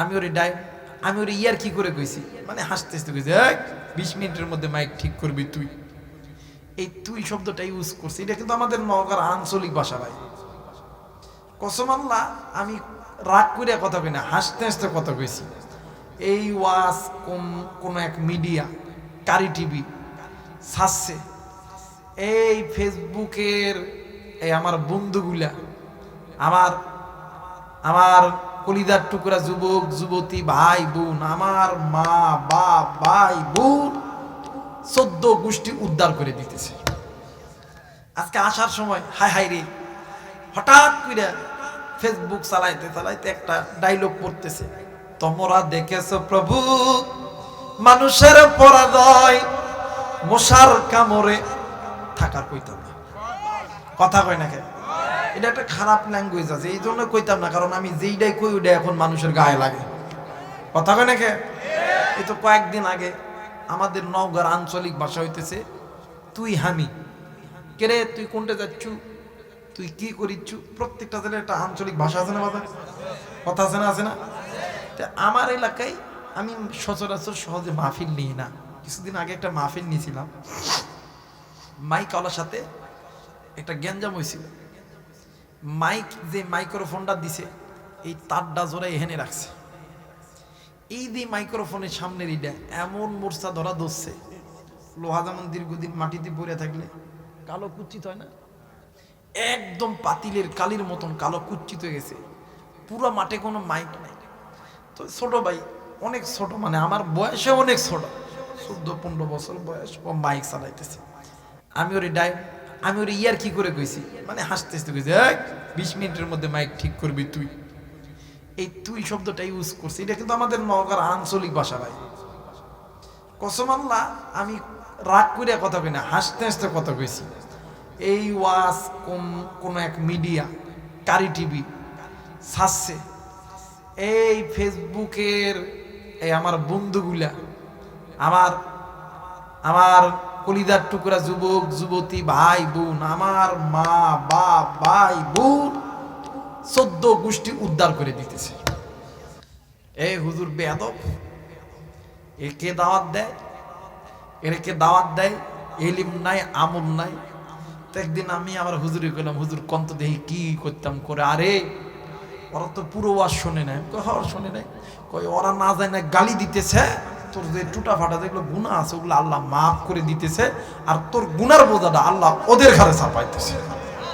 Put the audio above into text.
আমি ওরে ডাই, আমি ওরে ইয়ার কি করে কইছি? মানে হাসতে হাসতে কইছি এক বিশ মিনিটের মধ্যে মাইক ঠিক করবি তুই। এই তুই শব্দটা ইউজ করছি, এটা কিন্তু আমাদের নওগাঁর আঞ্চলিক ভাষা ভাই। কসম আল্লাহ, আমি রাগ করে কথা কই না, হাসতে হাসতে কথা কইছি। এই ওয়াজ কোন কোন এক মিডিয়া কারি টিভি ছাড়ছে। এই ফেসবুকের, এই আমার বন্ধুগুলা, আমার আমার কলিদার টুকরা যুবক, যুবতী, ভাই, বোন, আমার মা, বাপ, ভাই, বোন চোদ্দ গোষ্ঠী উদ্ধার করে দিতেছে। আজকে আসার সময় হাই হাই রে, হঠাৎ করে ফেসবুক চালাইতে চালাইতে একটা ডায়লগ পড়তেছে। তোমরা দেখেছ প্রভু, মানুষের পরাজয় মশার কামড়ে থাকার কইতাম না। কথা কয় না কেন? এটা একটা খারাপ ল্যাঙ্গুয়েজ আছে, এই জন্য কইতাম না, কারণ আমি যেইটাই কই ওইটা এখন মানুষের গায়ে লাগে। কথা কয় না কে এই তো কয়েকদিন আগে আমাদের নওগাঁর আঞ্চলিক ভাষা হইতেছে, তুই হামি। কেরে তুই কোনটা যাচ্ছু? তুই কি করিচ্ছু? প্রত্যেকটা জেলায় একটা আঞ্চলিক ভাষা আছে না বাবা কথা আছে না আছে না? আমার এলাকায় আমি সচরাচর সহজে মাহফিল নিই না। কিছুদিন আগে একটা মাহফিল নিয়েছিলাম। মাইকওয়ালার সাথে একটা গ্যাঞ্জাম হয়েছিল। মাইক যে মাইক্রোফোনটা দিছে, এই তারটা জোড়া এখানে রাখছে। এই যে মাইক্রোফোনের সামনের ইটা, এমন মোর্চা ধরা ধরছে, লোহা যেমন দীর্ঘদিন মাটিতে পড়ে থাকলে, কালো কুচ্ছিত হয় না? একদম পাতিলের কালির মতন কালো কুচ্ছিত হয়ে গেছে। পুরো মাঠে কোনো মাইক নাই। তো ছোট ভাই, অনেক ছোট মানে আমার বয়সে অনেক ছোট, চোদ্দ পনেরো বছর বয়স ও মাইক চালাইতেছে। আমি ওরে ডাই আমি ওর ইয়ার কি করে কইছি? মানে হাসতে হাসতে কইছি, এই, বিশ মিনিটের মধ্যে মাইক ঠিক করবি তুই। এই তুই শব্দটা ইউজ করছি, এটা কিন্তু আমাদের নওগাঁর আঞ্চলিক ভাষা ভাই। কসম আল্লাহ, আমি রাগ করে কথা কই না, হাসতে হাসতে কথা কইছি। এই ওয়াজ কোন কোন এক মিডিয়া, কারি টিভি, ছাড়ছে। এই ফেসবুকের, এই আমার বন্ধুগুলা, আমার আমার কলিদার টুকরা যুবক, যুবতী, ভাই, বোন, আমার মা, বাপ, ভাই, বোন চোদ্দ গোষ্ঠী উদ্ধার করে দিতেছে। এ হুজুর বেয়াদব, একে দাওয়াত দেয় এরকে দাওয়াত দেয়, এলিম নাই, আমল নাই। একদিন আমি আমার হুজুরে কইলাম, হুজুর, কন্ত দেখি কি করতাম করে? আরে, ওরা তো পুরো ওয়াজ শোনে নাই। হর শোনে নাই। কই, ওরা না যায় না গালি দিতেছে তোর যে টুটা ফাটা যেগুলো গুণা আছে, ওগুলো আল্লাহ মাফ করে দিতেছে, আর তোর গুনার বোঝাটা আল্লাহ ওদের ঘরে চাপাইতেছে